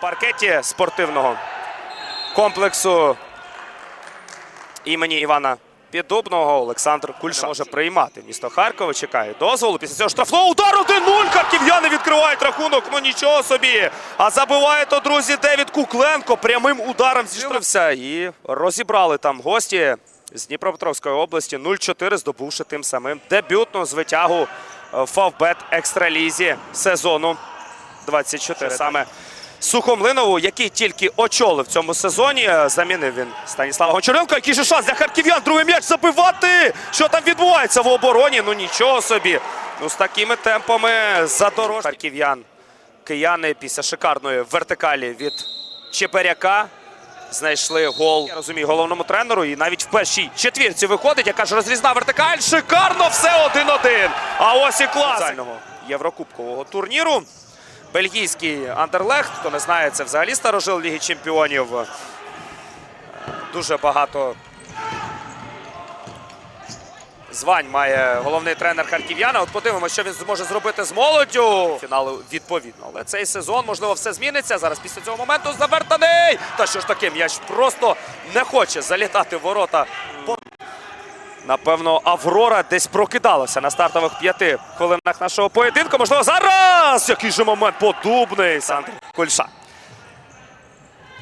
паркеті спортивного комплексу імені Івана Піддубного Олександр Кульша може приймати. Місто Харкова чекає дозволу. Після цього штрафного удару 1-0. Харків'яни відкривають рахунок. Ну нічого собі. А забиває то, друзі, Девід Кукленко прямим ударом зіштовхнувся і розібрали там гості з Дніпропетровської області 0-4, здобувши тим самим дебютну звитягу в Фавбет Екстралізі сезону 24. Саме Сухомлинову, який тільки очолив в цьому сезоні, е, замінив він Станіслава Гончаренко. Який же шанс для харків'ян. Другий м'яч забивати. Що там відбувається в обороні? Ну нічого собі. Ну з такими темпами задорож харків'ян. Кияни після шикарної вертикалі від Чеперяка знайшли гол. Я розумію, головному тренеру. І навіть в першій четвірці виходить, яка ж розрізна вертикаль. Шикарно все 1-1. А ось і клас єврокубкового турніру. Бельгійський Андерлехт, хто не знає, це взагалі старожил Ліги Чемпіонів. Е, Дуже багато звань має головний тренер харків'яна. От подивимося, що він зможе зробити з молоддю. Фіналу відповідно. Але цей сезон, можливо, все зміниться. Зараз після цього моменту завертаний. Та що ж таке, м'яч просто не хоче залітати в ворота. Напевно, Аврора десь прокидалася на стартових п'яти хвилинах нашого поєдинку. Можливо, зараз! Який же момент подубний Сандр Кульша.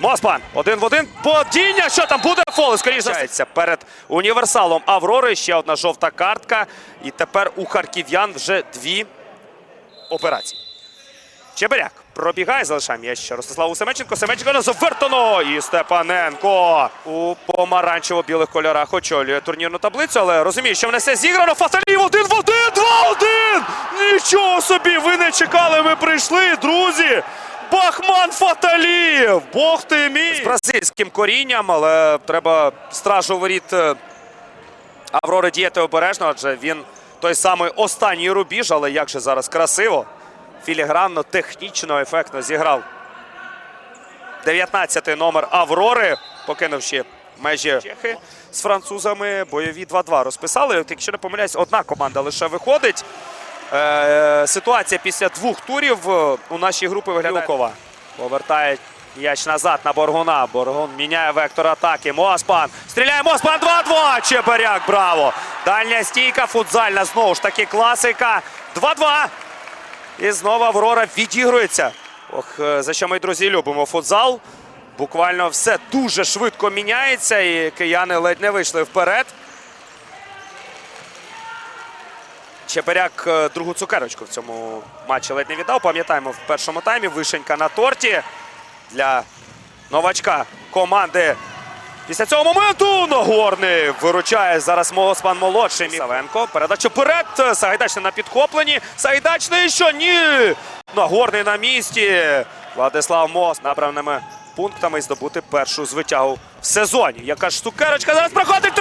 Моспан один в один. Падіння. Що там буде? Фол, скоріше. Перед універсалом Аврори ще одна жовта картка. І тепер у харків'ян вже дві операції. Чебиряк пробігає, залишає м'яч Ростиславу Семенченко. Семенченко на завертано. І Степаненко у помаранчево-білих кольорах очолює турнірну таблицю, але розуміє, що в все зіграно. Фаталів один в один, два один. Нічого собі! Ви не чекали, ми прийшли, друзі. Бахман Фаталів! Бог ти мій! З бразильським корінням, але треба стражу воріт е, Аврори діяти обережно, адже він той самий останній рубіж, але як же зараз красиво, філігранно, технічно, ефектно зіграв. 19-й номер Аврори, покинувши межі Чехи з французами. Бойові 2-2 розписали. От, Якщо не помиляюсь, одна команда лише виходить. Е, ситуація після двох турів у нашій групі виглядає. Люкова повертає м'яч назад на Боргуна. Боргун міняє вектор атаки. Моспан. Стріляє Моспан 2-2. Чебаряк, браво. Дальня стійка, футзальна. Знову ж таки класика. 2-2. І знову Аврора відігрується. Ох, е, за що ми, друзі, любимо футзал. Буквально все дуже швидко міняється, і кияни ледь не вийшли вперед. Чеперяк е, другу цукерочку в цьому матчі ледь не віддав. Пам'ятаємо в першому таймі вишенька на торті для новачка команди. Після цього моменту Нагорний виручає зараз Моспан молодший. Савенко. Передача вперед. Сагайдачний на підхопленні. Сагайдачний що ні. Нагорний на місці. Владислав Мос набраними пунктами здобути першу звитягу в сезоні. Яка ж цукерочка зараз проходить 3-2!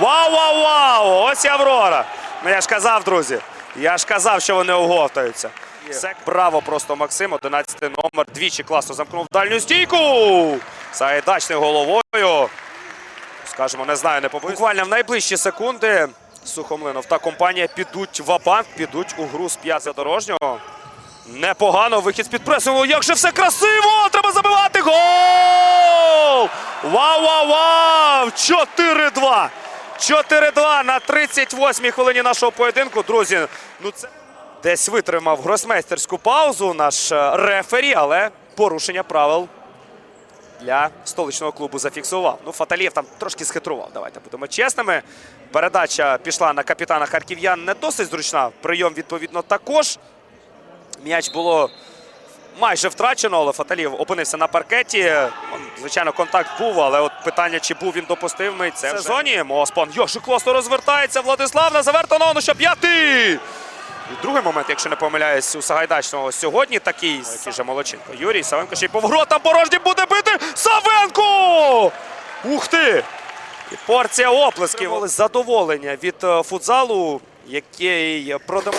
Вау, вау, вау! Ось і Аврора. Ну я ж казав, друзі. Я ж казав, що вони оговтаються. Все браво просто Максим, 11 номер. Двічі класно замкнув дальню стійку. Сагайдачний головою. Скажемо, не знаю, не побоюсь. Буквально в найближчі секунди Сухомлинов та компанія підуть в апанк, підуть у гру з п'яти дорожнього. Непогано вихід з-під пресингу. Як же все красиво! Треба забивати гол! Вау, вау, вау! 4-2! 4-2 на 38-й хвилині нашого поєдинку. Друзі, ну це десь витримав гросмейстерську паузу наш е, рефері, але порушення правил для столичного клубу зафіксував. Ну, Фаталієв там трошки схитрував. Давайте будемо чесними. Передача пішла на капітана харків'ян не досить зручна. Прийом, відповідно, також. М'яч було майже втрачено, але Фаталів опинився на паркеті. Он, Звичайно, контакт був, але от питання, чи був він допустимий, це в сезоні. Моспан Йошик класно розвертається. Владислав на завертано, ну що п'ятий. І другий момент, якщо не помиляюсь, у Сагайдачного сьогодні такий, який же Молоченко. Юрій Савенко ще й поворот там порожній буде бити. Ух ти! І порція оплесків. Задоволення від е, футзалу, який продав.